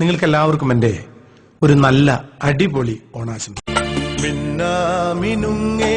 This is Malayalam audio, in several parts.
നിങ്ങൾക്ക് എല്ലാവർക്കും എന്റെ ഒരു നല്ല അടിപൊളി ഓണാശംസ. മിന്നാമിനുങ്ങേ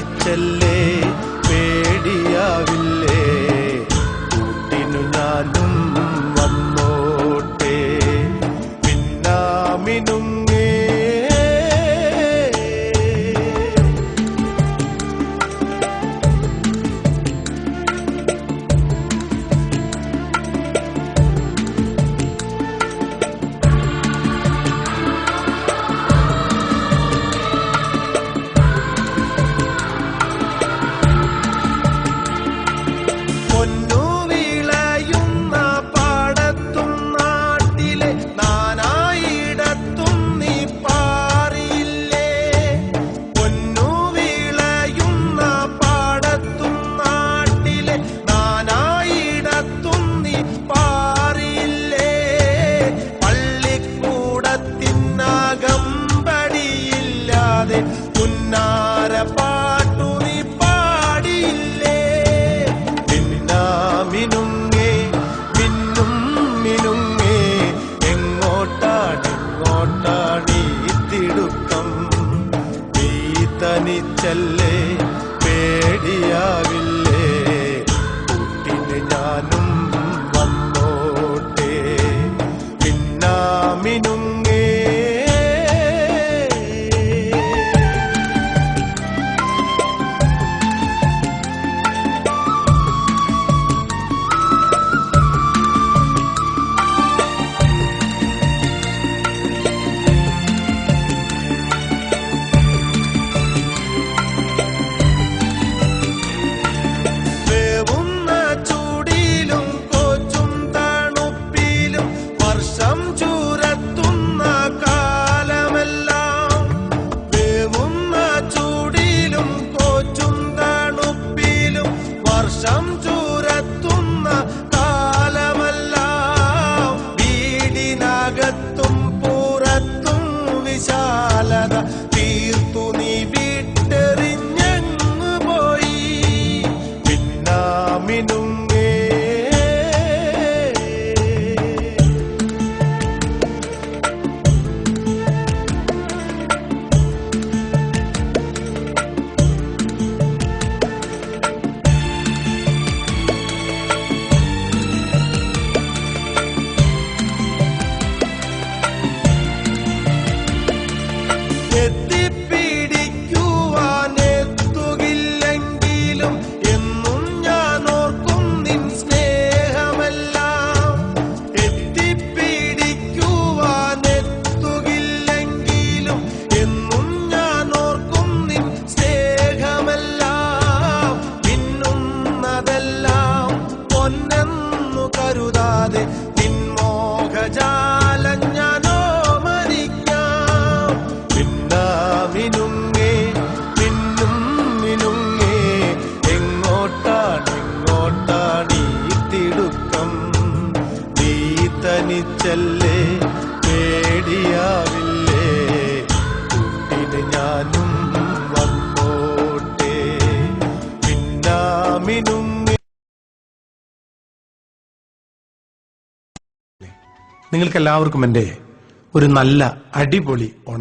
തനിച്ചല്ലേ പേടിയാവില്ലേ? പേടിയാവില്ലേ? കൂട്ടിന് ഞാനും വന്നോട്ടെ. മിന്നാമിനുങ്ങേ തനിച്ചല്ലേ? പേടിയാവില്ലേ? കൂട്ടിന് ഞാനും വന്നോട്ടെ. പിന്നാമിനും നിങ്ങൾക്കെല്ലാവർക്കും എന്റെ ഒരു നല്ല അടിപൊളി ഓണം